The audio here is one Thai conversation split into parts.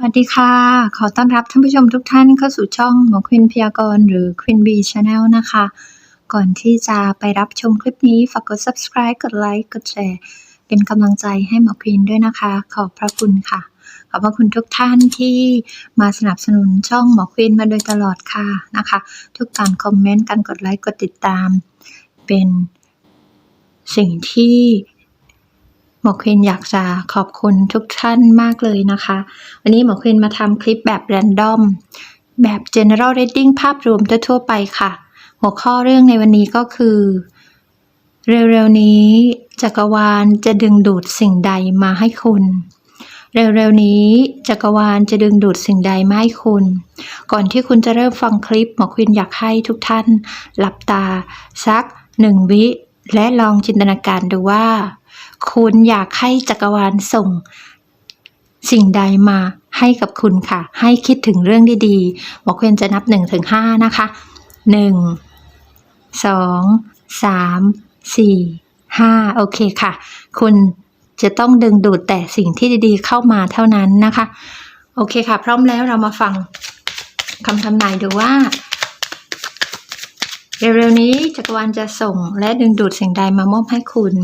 สวัสดีค่ะ ขอต้อนรับท่านผู้ชมทุกท่านเข้าสู่ช่องหมอควินพยากรณ์หรือ Queen Bee Channel นะคะ ก่อนที่จะไปรับชมคลิปนี้ฝากกด subscribe กดไลค์กดแชร์เป็นกำลังใจให้หมอควินด้วยนะคะ ขอบพระคุณค่ะ ขอบพระคุณทุกท่านที่มาสนับสนุนช่องหมอควินมาโดยตลอดค่ะนะคะ ทุกการคอมเมนต์การกดไลค์กดติดตาม เป็นสิ่งที่ หมอควินอยากจะขอบคุณทุกท่านมากเลยนะคะ วันนี้หมอควินมาทำคลิปแบบแรนดอม แบบ general reading ภาพรวมทั่วๆไปค่ะ หัวข้อเรื่องในวันนี้ก็คือ เร็วๆนี้จักรวาลจะดึงดูดสิ่งใดมาให้คุณ เร็วๆนี้จักรวาลจะดึงดูดสิ่งใดมาให้คุณ ก่อนที่คุณจะเริ่มฟังคลิปหมอควินอยากให้ทุกท่าน หลับตา สักหนึ่งวิ และลองจินตนาการดูว่า คุณอยากให้จักรวาลส่ง สิ่งใดมาให้กับคุณค่ะ ให้คิดถึงเรื่องดีๆหมอควนจะนับหนึ่งถึงห้านะคะหนึ่งสองสามสี่ห้าโอเคค่ะ คุณจะต้องดึงดูดแต่สิ่งที่ดีๆเข้ามาเท่านั้นนะคะ โอเคค่ะ พร้อมแล้วเรามาฟังคำทำนายดูว่า เร็วๆนี้จักรวาลจะส่งและดึงดูดสิ่งใดมามอบให้คุณ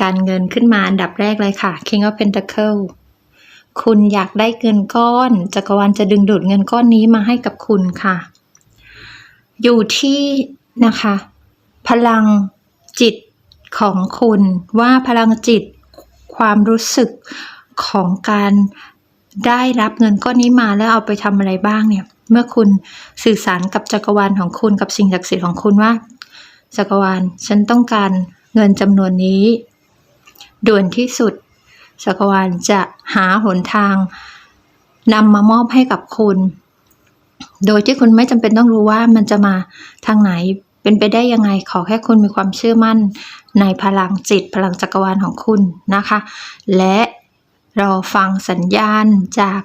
การเงินขึ้นมาอันดับแรกเลยค่ะ King of Pentacle คุณอยากได้เงินก้อน จักรวาลจะดึงดูดเงินก้อนนี้มาให้กับคุณค่ะ อยู่ที่นะคะ พลังจิตของคุณว่าพลังจิต ความรู้สึกของการได้รับเงินก้อนนี้มาแล้วเอาไปทำอะไรบ้างเนี่ย เมื่อคุณสื่อสารกับจักรวาลของคุณกับสิ่งศักดิ์สิทธิ์ของคุณว่า จักรวาลฉันต้องการเงินจำนวนนี้ ด่วนที่สุดจักรวาลจะหาหนทางนำมามอบให้กับคุณ โดยที่คุณไม่จำเป็นต้องรู้ว่ามันจะมาทางไหนเป็นไปได้ยังไงขอแค่คุณมีความเชื่อมั่น ในพลังจิตพลังจักรวาลของคุณนะคะ และรอฟังสัญญาณจาก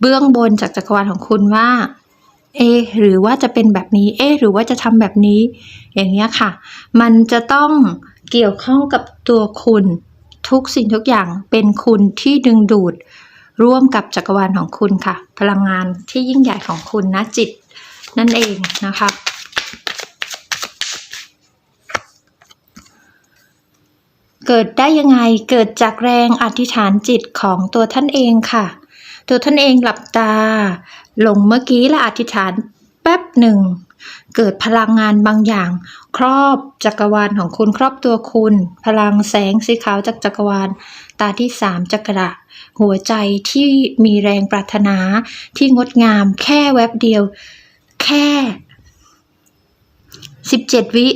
เบื้องบนจากจักรวาลของคุณว่าเอหรือว่าจะเป็นแบบนี้เอหรือว่าจะทำแบบนี้ อย่างเงี้ยค่ะ มันจะต้องเกี่ยวข้องกับตัวคุณ ทุกสิ่งทุกอย่างเป็นคุณที่ดึงดูด ร่วมกับจักรวาลของคุณค่ะ พลังงานที่ยิ่งใหญ่ของคุณนะจิต นั่นเองนะคะเกิดได้ยังไง เกิดจากแรงอธิษฐานจิตของตัวท่านเองค่ะ ตัวท่านเองหลับตา ลงเมื่อกี้และอธิษฐานแป๊บหนึ่ง เกิดพลังงานบางอย่าง ครอบจักรวาลของคุณครอบตัวคุณ พลังแสงสีขาวจากจักรวาล ตาที่สามจักระ หัวใจที่มีแรงปรารถนาที่งดงาม แค่แวบเดียว แค่สิบเจ็ดวิ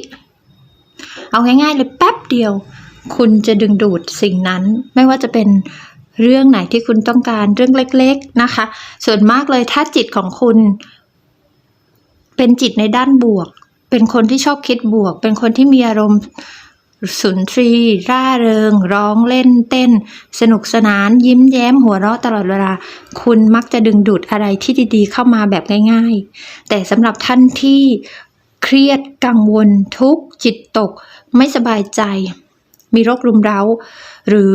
เอาง่ายๆเลยแป๊บเดียว คุณจะดึงดูดสิ่งนั้นไม่ว่าจะเป็นเรื่องไหนที่คุณต้องการเรื่องเล็ก ๆนะคะ ส่วนมากเลยถ้าจิตของคุณ เป็นจิตในด้านบวก เป็นคนที่ชอบคิดบวก เป็นคนที่มีอารมณ์สุนทรี ร่าเริง ร้องเล่นเต้น สนุกสนาน ยิ้มแย้ม หัวเราะตลอดเวลา คุณมักจะดึงดูดอะไรที่ดีๆ เข้ามาแบบง่าย ๆ แต่สำหรับท่านที่เครียดกังวล ทุกข์จิตตก ไม่สบายใจ มีโรครุมเร้า หรือ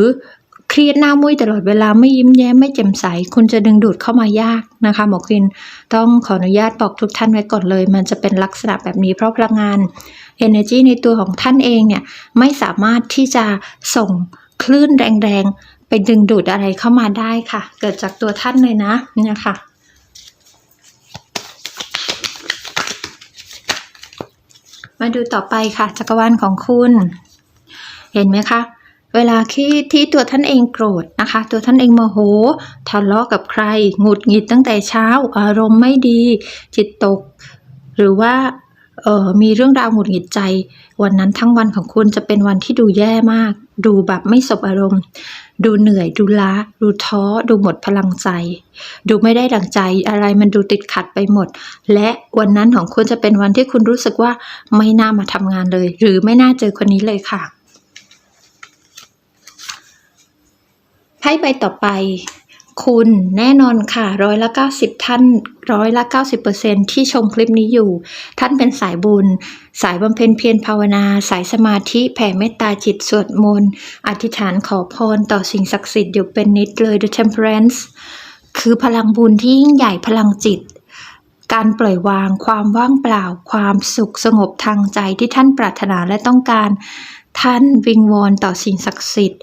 เครียดหน้ามุ้ยตลอดเวลาไม่ยิ้มแย้มไม่แจ่มใส คุณจะดึงดูดเข้ามายากนะคะหมอควินต้องขออนุญาตบอกทุกท่านไว้ก่อนเลย มันจะเป็นลักษณะแบบนี้เพราะพลังงาน energy ในตัวของท่านเองเนี่ยไม่สามารถที่จะส่งคลื่นแรงๆ ไปดึงดูดอะไรเข้ามาได้ค่ะ เกิดจากตัวท่านเลยนะเนี่ยค่ะมาดูต่อไปค่ะ จักรวาลของคุณ เห็นไหมคะ เวลาที่ที่ตัวท่านเองโกรธนะคะ ตัวท่านเองโมโหทะเลาะกับใครหงุดหงิดตั้งแต่เช้า อารมณ์ไม่ดี จิตตก หรือว่าเออมีเรื่องราวหงุดหงิดใจ วันนั้นทั้งวันของคุณจะเป็นวันที่ดูแย่มาก ดูแบบไม่สบอารมณ์ ดูเหนื่อย ดูล้า ดูท้อ ดูหมดพลังใจ ดูไม่ได้ดังใจ อะไรมันดูติดขัดไปหมด และวันนั้นของคุณจะเป็นวันที่คุณรู้สึกว่าไม่น่ามาทำงานเลย หรือไม่น่าเจอคนนี้เลยค่ะ ไพ่ใบต่อไป คุณแน่นอนค่ะร้อยละ90 ท่านร้อยละ90%ที่ชมคลิปนี้อยู่ ท่านเป็นสายบุญ สายบำเพ็ญเพียรภาวนา สายสมาธิแผ่เมตตาจิตสวดมนต์อธิษฐานขอพรต่อสิ่งศักดิ์สิทธิ์อยู่เป็นนิดเลย The Temperance คือพลังบุญที่ยิ่งใหญ่พลังจิตการปล่อยวางความว่างเปล่าความสุขสงบทางใจที่ท่านปรารถนาและต้องการ ท่านวิงวอนต่อสิ่งศักดิ์สิทธิ์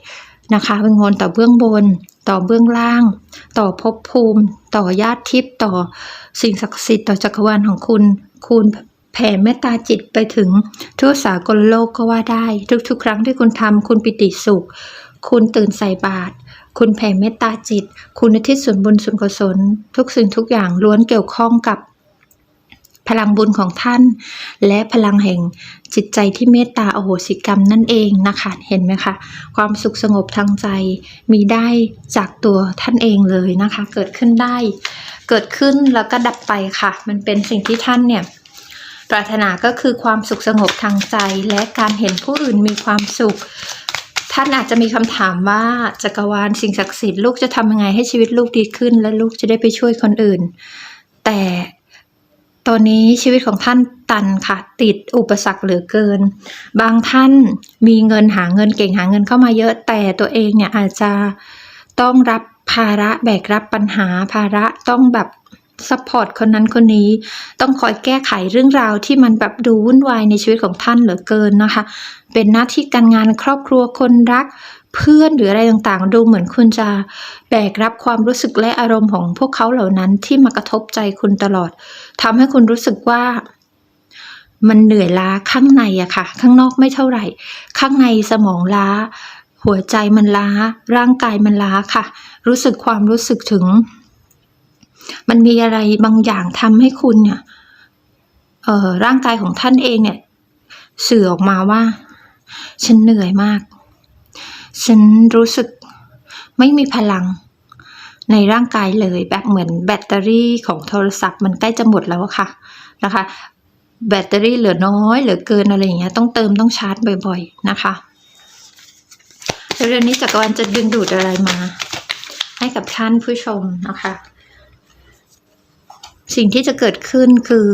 นะคะวิงวอนต่อเบื้องบน ต่อเบื้องล่าง ต่อภพภูมิ ต่อญาติทิพย์ต่อสิ่งศักดิ์สิทธิ์ต่อจักรวาลของคุณ คุณแผ่เมตตาจิตไปถึงทั่วสากลโลกก็ว่าได้ ทุกๆ ครั้งที่คุณทำคุณปิติสุข คุณตื่นใส่บาตรคุณแผ่เมตตาจิต คุณอุทิศส่วนบุญส่วนกุศล ทุกสิ่งทุกอย่างล้วนเกี่ยวข้องกับ พลังบุญของท่าน และพลังแห่งจิตใจที่เมตตาโอโหสิกรรมนั่นเองนะคะ เห็นไหมคะ ความสุขสงบทางใจมีได้จากตัวท่านเองเลยนะคะ เกิดขึ้นได้ เกิดขึ้นแล้วก็ดับไปค่ะ มันเป็นสิ่งที่ท่านเนี่ยปรารถนาก็คือความสุขสงบทางใจ และการเห็นผู้อื่นมีความสุข ท่านอาจจะมีคำถามว่าจักรวาลสิ่งศักดิ์สิทธิ์ลูกจะทำยังไงให้ชีวิตลูกดีขึ้น และลูกจะได้ไปช่วยคนอื่น แต่ ตอนนี้ชีวิตของท่านตันค่ะ ติดอุปสรรคเหลือเกิน บางท่านมีเงินหาเงินเก่งหาเงินเข้ามาเยอะแต่ตัวเองเนี่ยอาจจะต้องรับภาระแบกรับปัญหาภาระต้องแบบซัพพอร์ตคนนั้นคนนี้ต้องคอยแก้ไขเรื่องราวที่มันแบบดูวุ่นวายในชีวิตของท่านเหลือเกินนะคะ เป็นหน้าที่การงานครอบครัวคนรัก เพื่อนหรืออะไรต่างๆ ดูเหมือนคุณจะแบกรับความรู้สึกและอารมณ์ของพวกเขาเหล่านั้นที่มากระทบใจคุณตลอดทำให้คุณรู้สึกว่ามันเหนื่อยล้าข้างในอะค่ะ ข้างนอกไม่เท่าไหร่ ข้างในสมองล้า หัวใจมันล้า ร่างกายมันล้าค่ะ รู้สึกความรู้สึกถึง มันมีอะไรบางอย่างทำให้คุณเนี่ยร่างกายของท่านเองเนี่ย สื่อออกมาว่า ฉันเหนื่อยมาก ฉันรู้สึกไม่มีพลังในร่างกายเลย แบบเหมือนแบตเตอรี่ของโทรศัพท์มันใกล้จะหมดแล้วค่ะนะคะ แบตเตอรี่เหลือน้อยเหลือเกินอะไรอย่างเงี้ยต้องเติมต้องชาร์จบ่อย ๆ นะคะเร็วๆนี้จักรวาลจะดึงดูดอะไรมา ให้กับท่านผู้ชมนะคะ สิ่งที่จะเกิดขึ้นคือ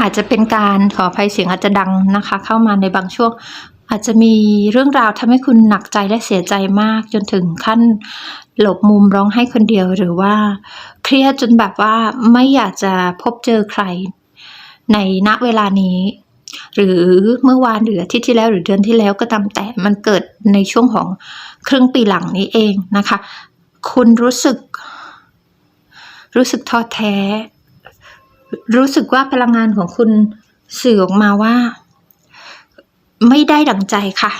อาจจะเป็นการขออภัยเสียงอาจจะดังนะคะ เข้ามาในบางช่วง อาจจะมีเรื่องราวทำให้คุณหนักใจและเสียใจมาก จนถึงขั้นหลบมุมร้องไห้คนเดียวหรือว่า เครียดจนแบบว่าไม่อยากจะพบเจอใคร ในณเวลานี้ หรือเมื่อวานหรืออาทิตย์ที่แล้วหรือเดือนที่แล้วก็ตามแต่มันเกิดในช่วงของครึ่งปีหลังนี้เองนะคะ คุณรู้สึก รู้สึกท้อแท้ รู้สึกว่าพลังงานของคุณสื่อออกมาว่า ไม่ได้ดั่งใจค่ะ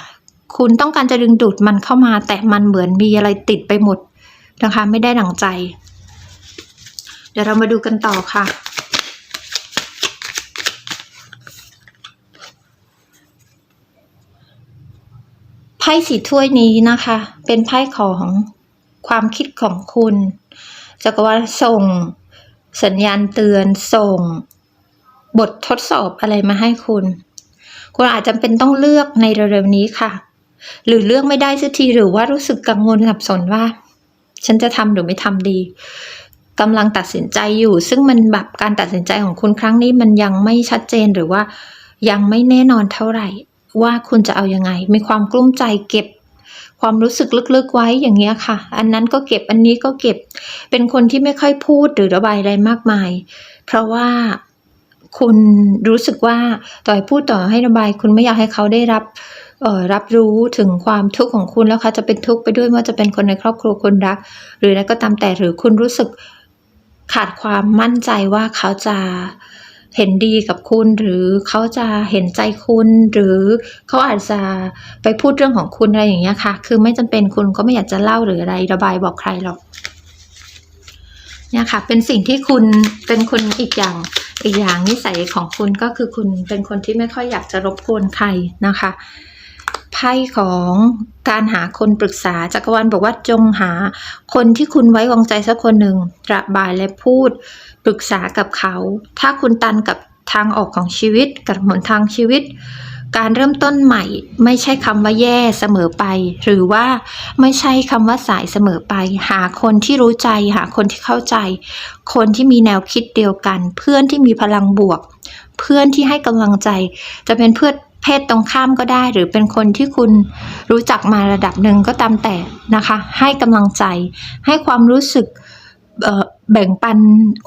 คุณต้องการจะดึงดูดมันเข้ามา แต่มันเหมือนมีอะไรติดไปหมดนะคะ ไม่ได้ดั่งใจ เดี๋ยวเรามาดูกันต่อค่ะไพ่สีถ้วยนี้นะคะ เป็นไพ่ของความคิดของคุณจักรวาลส่ง สัญญาณเตือนส่ง บททดสอบอะไรมาให้คุณ คุณอาจจะเป็นต้องเลือกในเร็วๆนี้ค่ะ หรือเลือกไม่ได้สักทีหรือว่ารู้สึกกังวลสับสนว่า ฉันจะทำหรือไม่ทำดีกำลังตัดสินใจอยู่ ซึ่งมันแบบการตัดสินใจของคุณครั้งนี้มันยังไม่ชัดเจนหรือว่า ยังไม่แน่นอนเท่าไหร่ ว่าคุณจะเอายังไง มีความกลุ้มใจเก็บความรู้สึกลึกๆไว้อย่างเงี้ยค่ะ อันนั้นก็เก็บ อันนี้ก็เก็บ เป็นคนที่ไม่ค่อยพูดหรือระบายอะไรมากมาย เพราะว่า คุณรู้สึกว่าต่อให้พูดต่อให้ระบาย คุณไม่อยากให้เขาได้รับรับรู้ถึงความทุกข์ของคุณแล้วเขาจะเป็นทุกข์ไปด้วยว่าจะเป็นคนในครอบครัวคนรัก หรืออะไรก็ตามแต่หรือคุณรู้สึกขาดความมั่นใจว่าเขาจะเห็นดีกับคุณหรือเขาจะเห็นใจคุณ หรือเขาอาจจะไปพูดเรื่องของคุณอะไรอย่างเงี้ยค่ะ คือไม่จำเป็นคุณก็ไม่อยากจะเล่าหรืออะไรระบายบอกใครหรอก เนี่ยค่ะ เป็นสิ่งที่คุณเป็นคนอีกอย่างอีกอย่างนิสัยของคุณก็คือคุณเป็นคนที่ไม่ค่อยอยากจะรบกวนใครนะคะไพ่ของการหาคนปรึกษาจักรวาลบอกว่าจงหาคนที่คุณไว้วางใจสักคนหนึ่งระบายและพูดปรึกษากับเขา ถ้าคุณตันกับทางออกของชีวิตกับหนทางชีวิต การเริ่มต้นใหม่ ไม่ใช่คำว่าแย่เสมอไป หรือว่าไม่ใช่คำว่าสายเสมอไป หาคนที่รู้ใจ หาคนที่เข้าใจ คนที่มีแนวคิดเดียวกัน เพื่อนที่มีพลังบวก เพื่อนที่ให้กำลังใจ จะเป็นเพื่อนเพศตรงข้ามก็ได้ หรือเป็นคนที่คุณรู้จักมาระดับหนึ่งก็ตามแต่นะคะ ให้กำลังใจ ให้ความรู้สึกแบ่งปัน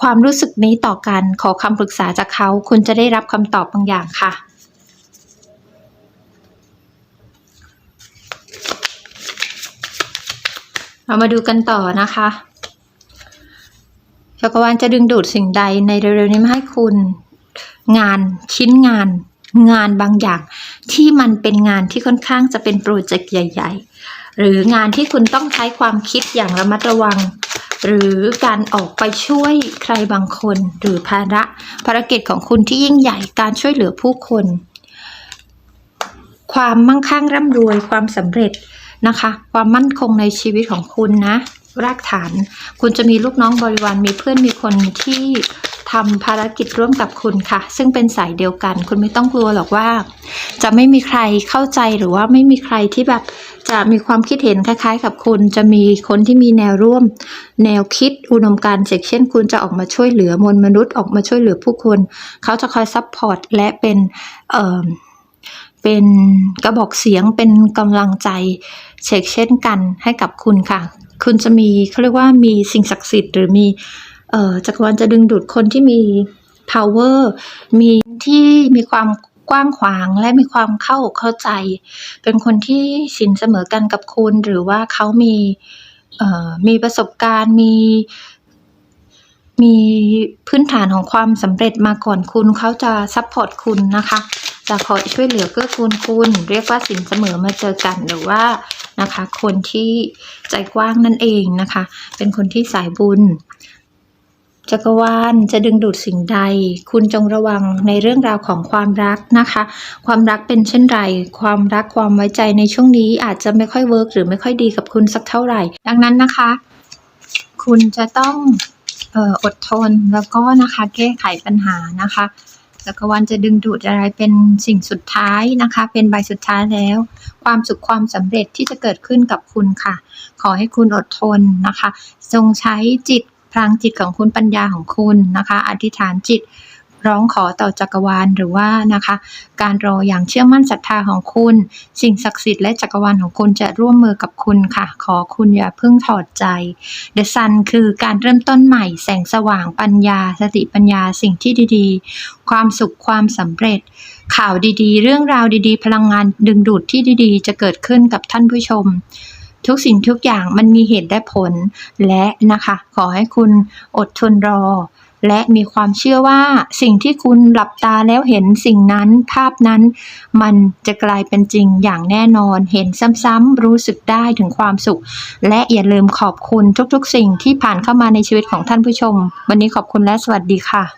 ความรู้สึกนี้ต่อกัน ขอคำปรึกษาจากเขา คุณจะได้รับคำตอบบางอย่างค่ะ เรามาดูกันต่อนะคะจักรวาลจะดึงดูดสิ่งใดในเร็วๆนี้มาให้คุณ งานชิ้นงาน งานบางอย่าง ที่มันเป็นงานที่ค่อนข้างจะเป็นโปรเจกต์ใหญ่ ๆ หรืองานที่คุณต้องใช้ความคิดอย่างระมัดระวัง หรือการออกไปช่วยใครบางคน หรือภาระภารกิจของคุณที่ยิ่งใหญ่การช่วยเหลือผู้คน ความมั่งคั่งร่ำรวยความสำเร็จ นะคะ ความมั่นคงในชีวิตของคุณนะรากฐาน คุณจะมีลูกน้องบริวารมีเพื่อนมีคนที่ทำภารกิจร่วมกับคุณค่ะ ซึ่งเป็นสายเดียวกัน คุณไม่ต้องกลัวหรอกว่า จะไม่มีใครเข้าใจหรือว่าไม่มีใครที่แบบจะมีความคิดเห็นคล้าย ๆ กับคุณ จะมีคนที่มีแนวร่วม แนวคิดอุดมการณ์เช่น คุณจะออกมาช่วยเหลือมวลมนุษย์ออกมาช่วยเหลือผู้คน เขาจะคอยซัพพอร์ตและเป็นเอ่อ เป็นกระบอกเสียงเป็นกำลังใจเช็กเช่นกันให้กับคุณค่ะ คุณจะมีเขาเรียกว่ามีสิ่งศักดิ์สิทธิ์หรือมีเอ่อจักรวาลจะดึงดูดคนที่มี power มีที่มีความกว้างขวางและมีความเข้าเข้าใจ เป็นคนที่สินเสมอกันกับคุณ หรือว่าเขามีเอ่อมีประสบการณ์มีมีพื้นฐานของความสำเร็จมาก่อนคุณเขาจะซัพพอร์ตคุณนะคะ จะคอยช่วยเหลือเกื้อกูลคุณ เรียกว่าสินเสมอมาเจอกันหรือว่านะคะ คนที่ใจกว้างนั่นเองนะคะ เป็นคนที่สายบุญจักรวาลจะดึงดูดสิ่งใด คุณจงระวังในเรื่องราวของความรักนะคะ ความรักเป็นเช่นไร ความรักความไว้ใจในช่วงนี้อาจจะไม่ค่อยเวิร์กหรือไม่ค่อยดีกับคุณสักเท่าไหร่ ดังนั้นนะคะ คุณจะต้องอออดทนแล้วก็นะคะแก้ไขปัญหานะคะ จักรวาลจะดึงดูดอะไรเป็นสิ่งสุดท้ายนะคะ เป็นใบสุดท้ายแล้ว ความสุขความสำเร็จที่จะเกิดขึ้นกับคุณค่ะ ขอให้คุณอดทนนะคะจงใช้จิตพลังจิตของคุณปัญญาของคุณนะคะ อธิษฐานจิต ร้องขอต่อจักรวาลหรือว่านะคะ การรออย่างเชื่อมั่นศรัทธาของคุณ สิ่งศักดิ์สิทธิ์และจักรวาลของคุณจะร่วมมือกับคุณค่ะ ขอคุณอย่าเพิ่งถอดใจ The Sun คือการเริ่มต้นใหม่แสงสว่างปัญญา สติปัญญาสิ่งที่ดีๆ ความสุขความสำเร็จ ข่าวดีๆ เรื่องราวดีๆ พลังงานดึงดูดที่ดีๆ จะเกิดขึ้นกับท่านผู้ชมทุกสิ่งทุกอย่างมันมีเหตุและผลและนะคะ ขอให้คุณอดทนรอ และมีความเชื่อว่าสิ่งที่คุณหลับตาแล้วเห็นสิ่งนั้นภาพนั้น มันจะกลายเป็นจริงอย่างแน่นอน เห็นซ้ำๆรู้สึกได้ถึงความสุข และอย่าลืมขอบคุณทุกๆ สิ่งที่ผ่านเข้ามาในชีวิตของท่านผู้ชม วันนี้ขอบคุณและสวัสดีค่ะ